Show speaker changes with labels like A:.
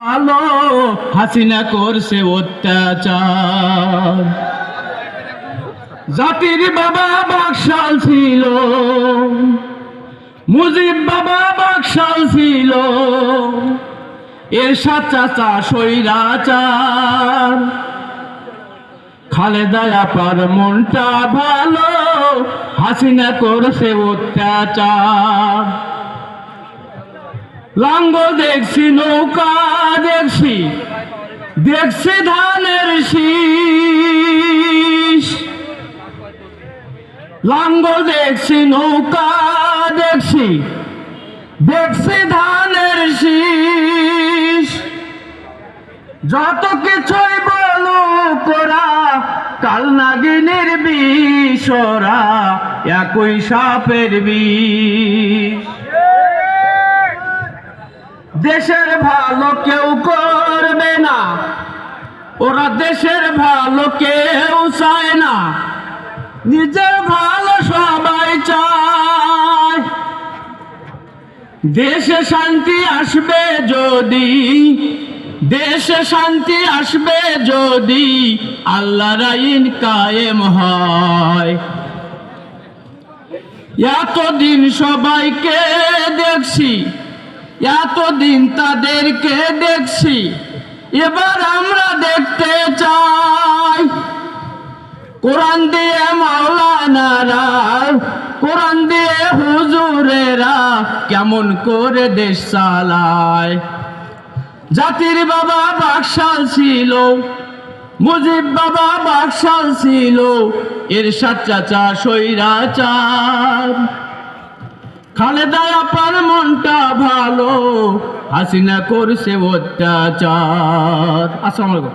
A: আলো, হাসিনা করছে অত্যাচার। জাতির বাবা বাকশাল ছিল, মুজিব বাবা বাকশাল ছিল এর চাচা সৈরাচার খালেদা আপার মনটা ভালো, হাসিনা করছে অত্যাচার। লাঙ্গল দেখছি, নৌকা দেখছি দেখছি ধানের শীষ। লাঙ্গল দেখছি, নৌকা দেখছি দেখছি ধানের শীষ। যত কিছুই বলো কোরা কাল নাগিনীর বিষরা একই সাপের বিষ। দেশের ভালো কেউ করবে না। ওরা দেশের ভালো কেউ চায় না। নিজের ভালো সবাই চায়। দেশে শান্তি আসবে যদি, দেশে শান্তি আসবে যদি আল্লাহর আইন কায়েম হয়। এতদিন সবাইকে দেখছি এতদিন তাদেরকে দেখছি, এবার আমরা দেখতে চাই। কোরআন দিয়ে মাওলানারা, কোরআন দিয়ে হুজুরেরা কেমন করে দেশ চালায়। জাতির বাবা বাকশাল ছিল, মুজিব বাবা বাকশাল ছিল এর সাত চাচা সৈরাচার খালেদা ভালো হাসিনা করছে অত্যাচার। আসসালামু আলাইকুম।